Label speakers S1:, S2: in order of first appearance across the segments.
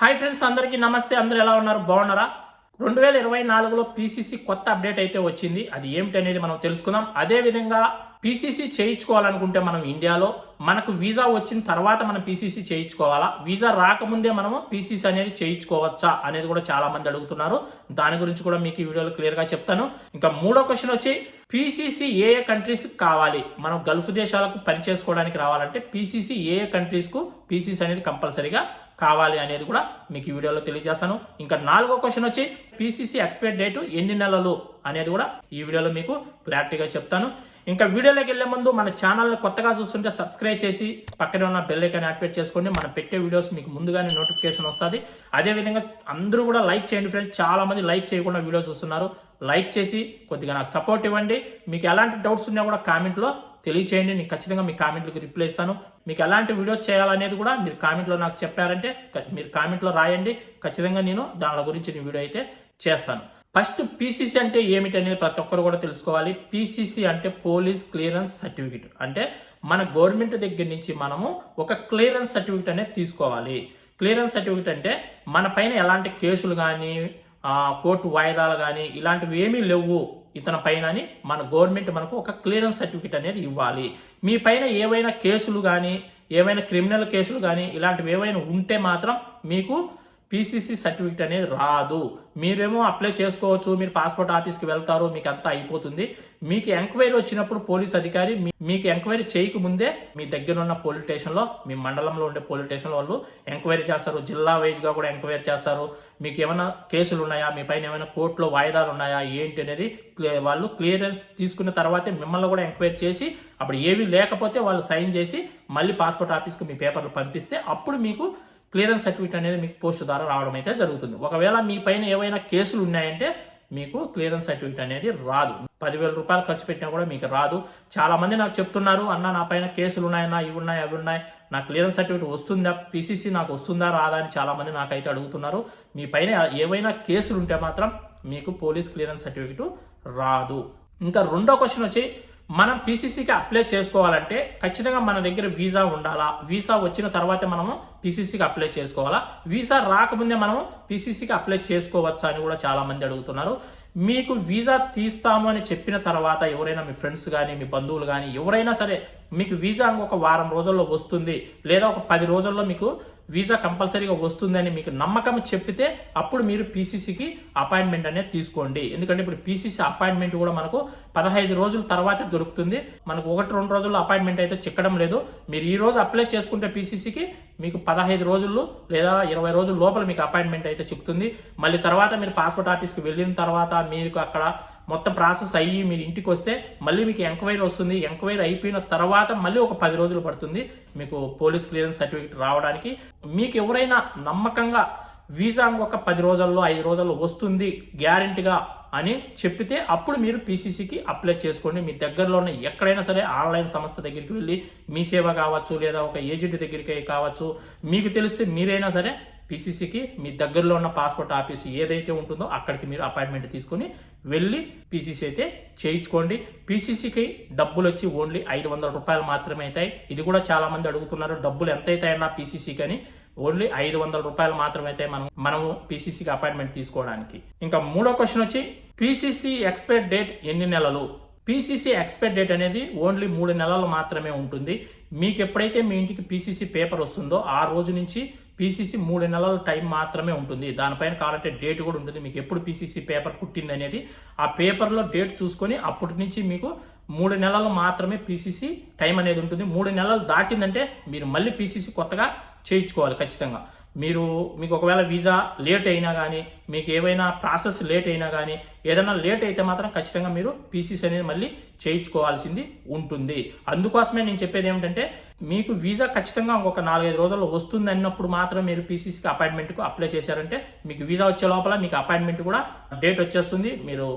S1: Hi friends అందరికీ నమస్తే. అందరూ ఎలా ఉన్నారు? బాగున్నారా? రెండు వేల ఇరవై నాలుగులో పీసీసీ కొత్త అప్డేట్ అయితే వచ్చింది. అది ఏమిటి అనేది మనం తెలుసుకుందాం. అదే విధంగా పీసీసీ చేయించుకోవాలనుకుంటే మనం ఇండియాలో మనకు వీసా వచ్చిన తర్వాత మనం పీసీసీ చేయించుకోవాలా? వీసా రాకముందే మనము పీసీసీ అనేది చేయించుకోవచ్చా అనేది కూడా చాలా మంది అడుగుతున్నారు. దాని గురించి కూడా మీకు ఈ వీడియోలో క్లియర్గా చెప్తాను. ఇంకా మూడో క్వశ్చన్ వచ్చి పీసీసీ ఏ ఏ కంట్రీస్ కావాలి? మనం గల్ఫ్ దేశాలకు పని చేసుకోవడానికి రావాలంటే పీసీసీ ఏ ఏ కంట్రీస్కు పీసీసీ అనేది కంపల్సరీగా కావాలి అనేది కూడా మీకు ఈ వీడియోలో తెలియజేస్తాను. ఇంకా నాలుగో క్వశ్చన్ వచ్చి పీసీసీ ఎక్స్పైర్ డేట్ ఎన్ని నెలలు? అనేది కూడా ఈ వీడియోలో మీకు క్లారిటీగా చెప్తాను. ఇంకా వీడియోలోకి వెళ్ళే ముందు మన ఛానల్ని కొత్తగా చూస్తుంటే సబ్స్క్రైబ్ చేసి పక్కనే ఉన్న బెల్ ఐకాన్ యాక్టివేట్ చేసుకోండి. మనం పెట్టే వీడియోస్ మీకు ముందుగానే నోటిఫికేషన్ వస్తుంది. అదేవిధంగా అందరూ కూడా లైక్ చేయండి ఫ్రెండ్స్ చాలా మంది లైక్ చేయకుండా వీడియో చూస్తున్నారు. లైక్ చేసి కొద్దిగా నాకు సపోర్ట్ ఇవ్వండి. మీకు ఎలాంటి డౌట్స్ ఉన్నా కూడా కామెంట్లో తెలియచేయండి. నేను ఖచ్చితంగా మీ కామెంట్లకు రిప్లై ఇస్తాను. మీకు ఎలాంటి వీడియో చేయాలనేది కూడా మీరు కామెంట్లో నాకు చెప్పారంటే మీరు కామెంట్లో రాయండి. ఖచ్చితంగా నేను దాని గురించి నేను వీడియో అయితే చేస్తాను. ఫస్ట్ పీసీసీ అంటే ఏమిటి అనేది ప్రతి ఒక్కరు కూడా తెలుసుకోవాలి. పీసీసీ అంటే పోలీస్ క్లియరెన్స్ సర్టిఫికేట్. అంటే మన గవర్నమెంట్ దగ్గర నుంచి మనము ఒక క్లియరెన్స్ సర్టిఫికేట్ అనేది తీసుకోవాలి. క్లియరెన్స్ సర్టిఫికేట్ అంటే మన పైన ఎలాంటి కేసులు కానీ కోర్టు వాయిదాలు కానీ ఇలాంటివి ఏమీ లేవు ఇతని పైన అని మన గవర్నమెంట్ మనకు ఒక క్లియరెన్స్ సర్టిఫికేట్ అనేది ఇవ్వాలి. మీ పైన ఏవైనా కేసులు కానీ ఏవైనా క్రిమినల్ కేసులు కానీ ఇలాంటివి ఏవైనా ఉంటే మాత్రం మీకు పీసీసీ సర్టిఫికేట్ అనేది రాదు. మీరేమో అప్లై చేసుకోవచ్చు మీరు పాస్పోర్ట్ ఆఫీస్కి వెళ్తారు మీకు అంతా అయిపోతుంది. మీకు ఎంక్వైరీ వచ్చినప్పుడు పోలీస్ అధికారి మీకు ఎంక్వైరీ చేయక ముందే మీ దగ్గర ఉన్న పోలీస్ స్టేషన్లో మీ మండలంలో ఉండే పోలీస్ స్టేషన్ వాళ్ళు ఎంక్వైరీ చేస్తారు. జిల్లా వైజ్గా కూడా ఎంక్వైరీ చేస్తారు. మీకు ఏమైనా కేసులు ఉన్నాయా? మీ పైన ఏమైనా కోర్టులో వాయిదాలు ఉన్నాయా? ఏంటి అనేది వాళ్ళు క్లియరెన్స్ తీసుకున్న తర్వాతే మిమ్మల్ని కూడా ఎంక్వైరీ చేసి అప్పుడు ఏవి లేకపోతే వాళ్ళు సైన్ చేసి మళ్ళీ పాస్పోర్ట్ ఆఫీస్కి మీ పేపర్లు పంపిస్తే అప్పుడు మీకు క్లియరెన్స్ సర్టిఫికేట్ అనేది మీకు పోస్ట్ ద్వారా రావడం అయితే జరుగుతుంది. ఒకవేళ మీ పైన ఏవైనా కేసులు ఉన్నాయంటే మీకు క్లియరెన్స్ సర్టిఫికేట్ అనేది రాదు. పదివేల రూపాయలు ఖర్చు పెట్టినా కూడా మీకు రాదు. చాలా మంది నాకు చెప్తున్నారు అన్న నా పైన కేసులు ఉన్నాయన్నా ఇవి ఉన్నాయి అవి ఉన్నాయి. నా క్లియరెన్స్ సర్టిఫికేట్ వస్తుందా? పీసీసీ నాకు వస్తుందా? రాదా? అని చాలా మంది నాకైతే అడుగుతున్నారు. మీ పైన ఏవైనా కేసులు ఉంటే మాత్రం మీకు పోలీస్ క్లియరెన్స్ సర్టిఫికేట్ రాదు. ఇంకా రెండో క్వశ్చన్ వచ్చి మనం పీసీసీకి అప్లై చేసుకోవాలంటే ఖచ్చితంగా మన దగ్గర వీసా ఉండాలా? వీసా వచ్చిన తర్వాతే మనము పీసీసీకి అప్లై చేసుకోవాలా? వీసా రాకముందే మనము పీసీసీకి అప్లై చేసుకోవచ్చా అని కూడా చాలామంది అడుగుతున్నారు. మీకు వీసా తీస్తాము అని చెప్పిన తర్వాత ఎవరైనా మీ ఫ్రెండ్స్ కానీ మీ బంధువులు కానీ ఎవరైనా సరే మీకు వీసా ఒక వారం రోజుల్లో వస్తుంది. లేదా ఒక పది రోజుల్లో మీకు వీసా కంపల్సరీగా వస్తుందని మీకు నమ్మకం చెప్పితే అప్పుడు మీరు పీసీసీకి అపాయింట్మెంట్ అనేది తీసుకోండి. ఎందుకంటే ఇప్పుడు పీసీసీ అపాయింట్మెంట్ కూడా మనకు పదహైదు రోజుల తర్వాతే దొరుకుతుంది. మనకు ఒకటి రెండు రోజుల్లో అపాయింట్మెంట్ అయితే చిక్కడం లేదు. మీరు ఈ రోజు అప్లై చేసుకుంటే పీసీసీకి మీకు పదహైదు రోజులు లేదా ఇరవై రోజుల లోపల మీకు అపాయింట్మెంట్ అయితే చిక్కుతుంది మళ్ళీ తర్వాత మీరు పాస్పోర్ట్ ఆఫీస్కి వెళ్ళిన తర్వాత మీకు అక్కడ మొత్తం ప్రాసెస్ అయ్యి మీరు ఇంటికి వస్తే మళ్ళీ మీకు ఎంక్వైరీ వస్తుంది. ఎంక్వైరీ అయిపోయిన తర్వాత మళ్ళీ ఒక పది రోజులు పడుతుంది మీకు పోలీస్ క్లియరెన్స్ సర్టిఫికేట్ రావడానికి. మీకు ఎవరైనా నమ్మకంగా వీసా ఒక పది రోజుల్లో ఐదు రోజుల్లో వస్తుంది గ్యారంటీగా అని చెప్పితే అప్పుడు మీరు పీసీసీకి అప్లై చేసుకోండి. మీ దగ్గరలో ఉన్న ఎక్కడైనా సరే ఆన్లైన్ సంస్థ దగ్గరికి వెళ్ళి మీ సేవ కావచ్చు లేదా ఒక ఏజెంట్ దగ్గరికి కావచ్చు. మీకు తెలిస్తే మీరైనా సరే పీసీసీకి మీ దగ్గరలో ఉన్న పాస్పోర్ట్ ఆఫీస్ ఏదైతే ఉంటుందో అక్కడికి మీరు అపాయింట్మెంట్ తీసుకుని వెళ్ళి పీసీసీ అయితే చేయించుకోండి. పీసీసీకి డబ్బులు వచ్చి ఓన్లీ ఐదు వందల రూపాయలు మాత్రమే అవుతాయి. ఇది కూడా చాలా మంది అడుగుతున్నారు డబ్బులు ఎంత అవుతాయన్నా పీసీసీకి అని. ఓన్లీ ఐదు వందల రూపాయలు మాత్రమే అయితే మనం మనము పీసీసీకి అపాయింట్మెంట్ తీసుకోవడానికి. ఇంకా మూడో క్వశ్చన్ వచ్చి పీసీసీ ఎక్స్పైర్ డేట్ ఎన్ని నెలలు? పీసీసీ ఎక్స్పైర్ డేట్ అనేది ఓన్లీ మూడు నెలలు మాత్రమే ఉంటుంది. మీకు ఎప్పుడైతే మీ ఇంటికి పీసీసీ పేపర్ వస్తుందో ఆ రోజు నుంచి పీసీసీ మూడు నెలల టైం మాత్రమే ఉంటుంది. దానిపైన కావాలంటే డేట్ కూడా ఉంటుంది. మీకు ఎప్పుడు పీసీసీ పేపర్ పుట్టింది అనేది ఆ పేపర్లో డేట్ చూసుకొని అప్పటి నుంచి మీకు మూడు నెలలు మాత్రమే పీసీసీ టైం అనేది ఉంటుంది. మూడు నెలలు దాటిందంటే మీరు మళ్ళీ పీసీసీ కొత్తగా చేయించుకోవాలి ఖచ్చితంగా. మీరు మీకు ఒకవేళ వీసా లేట్ అయినా కానీ మీకు ఏవైనా ప్రాసెస్ లేట్ అయినా కానీ ఏదైనా లేట్ అయితే మాత్రం ఖచ్చితంగా మీరు పీసీసీ అనేది మళ్ళీ చేయించుకోవాల్సింది ఉంటుంది. అందుకోసమే నేను చెప్పేది ఏమిటంటే మీకు వీసా ఖచ్చితంగా ఒక నాలుగైదు రోజుల్లో వస్తుంది అన్నప్పుడు మాత్రం మీరు పీసీసీకి అపాయింట్మెంట్కు అప్లై చేశారంటే మీకు వీసా వచ్చే లోపల మీకు అపాయింట్మెంట్ కూడా డేట్ వచ్చేస్తుంది. మీరు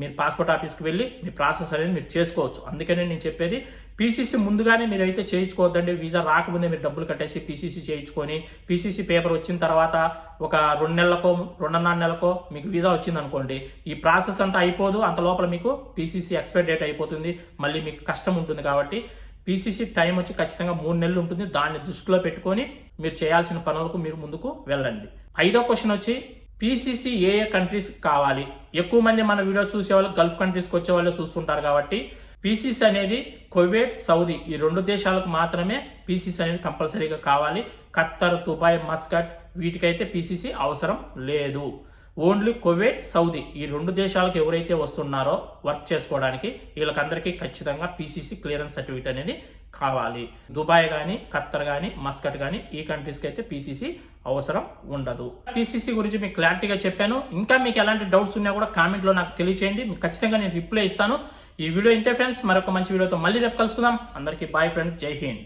S1: మీరు పాస్పోర్ట్ ఆఫీస్కి వెళ్ళి మీ ప్రాసెస్ అనేది మీరు చేసుకోవచ్చు. అందుకనే నేను చెప్పేది పీసీసీ ముందుగానే మీరు అయితే చేయించుకోవద్దండి. వీసా రాకముందే మీరు డబ్బులు కట్టేసి పీసీసీ చేయించుకొని పీసీసీ పేపర్ వచ్చిన తర్వాత ఒక రెండు నెలలకో రెండున్నర నెలకో మీకు వీసా వచ్చింది అనుకోండి ఈ ప్రాసెస్ అంతా అయిపోదు. అంత లోపల మీకు పీసీసీ ఎక్స్పైర్ డేట్ అయిపోతుంది. మళ్ళీ మీకు కష్టం ఉంటుంది కాబట్టి పీసీసీ టైం వచ్చి ఖచ్చితంగా మూడు నెలలు ఉంటుంది. దాన్ని దృష్టిలో పెట్టుకొని మీరు చేయాల్సిన పనులకు మీరు ముందుకు వెళ్ళండి. ఐదో క్వశ్చన్ వచ్చి పీసీసీ ఏ ఏ కంట్రీస్ కావాలి? ఎక్కువ మంది మన వీడియో చూసేవాళ్ళు గల్ఫ్ కంట్రీస్కి వచ్చే వాళ్ళు చూస్తుంటారు కాబట్టి పీసీసీ అనేది కువైట్ సౌదీ ఈ రెండు దేశాలకు మాత్రమే పీసీసీ అనేది కంపల్సరీగా కావాలి. ఖత్తర్ దుబాయ్ మస్కట్ వీటికైతే పీసీసీ అవసరం లేదు. ఓన్లీ కువైట్ సౌదీ ఈ రెండు దేశాలకు ఎవరైతే వస్తున్నారో వర్క్ చేసుకోవడానికి వీళ్ళకందరికీ ఖచ్చితంగా పీసీసీ క్లియరెన్స్ సర్టిఫికేట్ అనేది కావాలి. దుబాయ్ కానీ ఖత్తర్ కానీ మస్కట్ కానీ ఈ కంట్రీస్కి అయితే పీసీసీ అవసరం ఉండదు. పీసీసీ గురించి మీకు క్లారిటీగా చెప్పాను. ఇంకా మీకు ఎలాంటి డౌట్స్ ఉన్నా కూడా కామెంట్లో నాకు తెలియచేయండి. ఖచ్చితంగా నేను రిప్లై ఇస్తాను. ఈ వీడియో ఇంతే ఫ్రెండ్స్. మరొక మంచి వీడియోతో మళ్ళీ రేపు కలుసుకుందాం. అందరికీ బాయ్ ఫ్రెండ్స్. జై హింద్.